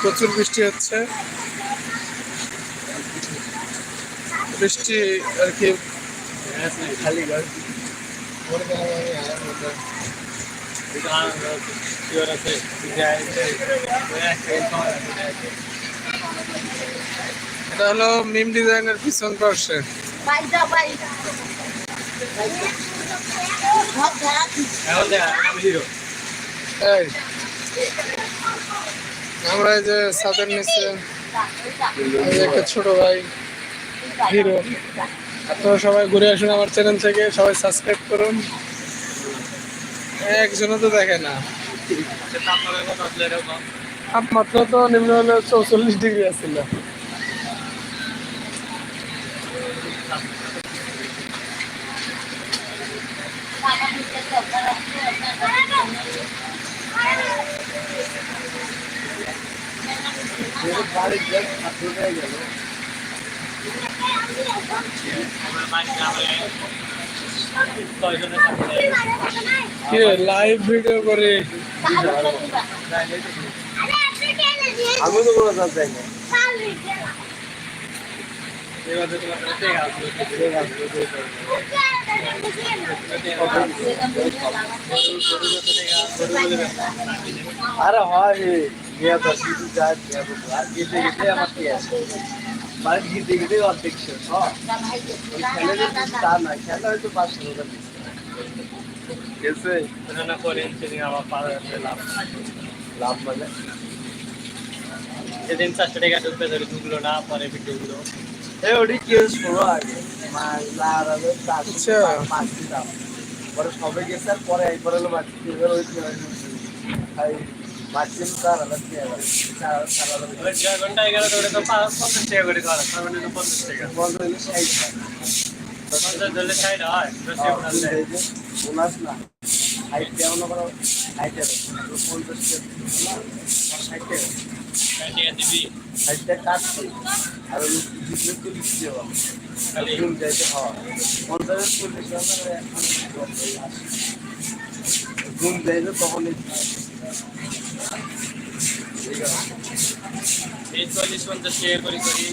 প্রচুর বৃষ্টি হচ্ছে। বৃষ্টি আর কি। খালি এটা হলো মিম ডিজাইনের পিছন ধরা এই। আমরা এই যে ছাদের নিচে একটা ছোট ভাই, হিরো। আপনারা সবাই ঘুরে আসুন আমার চ্যানেল থেকে, সবাই সাবস্ক্রাইব করুন। একজনও তো দেখে না। তাপমাত্রা তো নিম্ন হলে চৌচল্লিশ ডিগ্রি আসছিল লাইভ ভিডিও করে। আমি তো কোনো না আরে হয়। গিয়া তো কিছু যায় গিয়া তো আর গেতে গেতে আমার কি আছে? বাড়ি গেতে গেতে অর্ধেক শেষ হয় খেলে তা না খেলা হয়তো পাঁচশো টাকা গেছে। লাভ মানে? সেদিন চারশো টাকা ঢুকবে ধরে ঢুকলো না পরে ঢুকলো এ ওটি কি শুরু আগে? মাছ লাগাবে আচ্ছা। মাছ দিতাম পরে সবে গেছে আর পরে একবার হলো মাছ ওই ঘণ্টা এগারো ধরে তো পঞ্চাশ টাকা করে ঘণ্টা তো পঞ্চাশ টাকা পঞ্চাশ ধরলে ষাট হয় বোনাস না হাইট কেমন করো হাইটের পঞ্চাশ ষাট টাকা ষাট টাকা দিবি ষাট টাকা কাটছি আর ওই তো লিখতে তখন এই চল্লিশ পঞ্চাশ টাকা করে করি।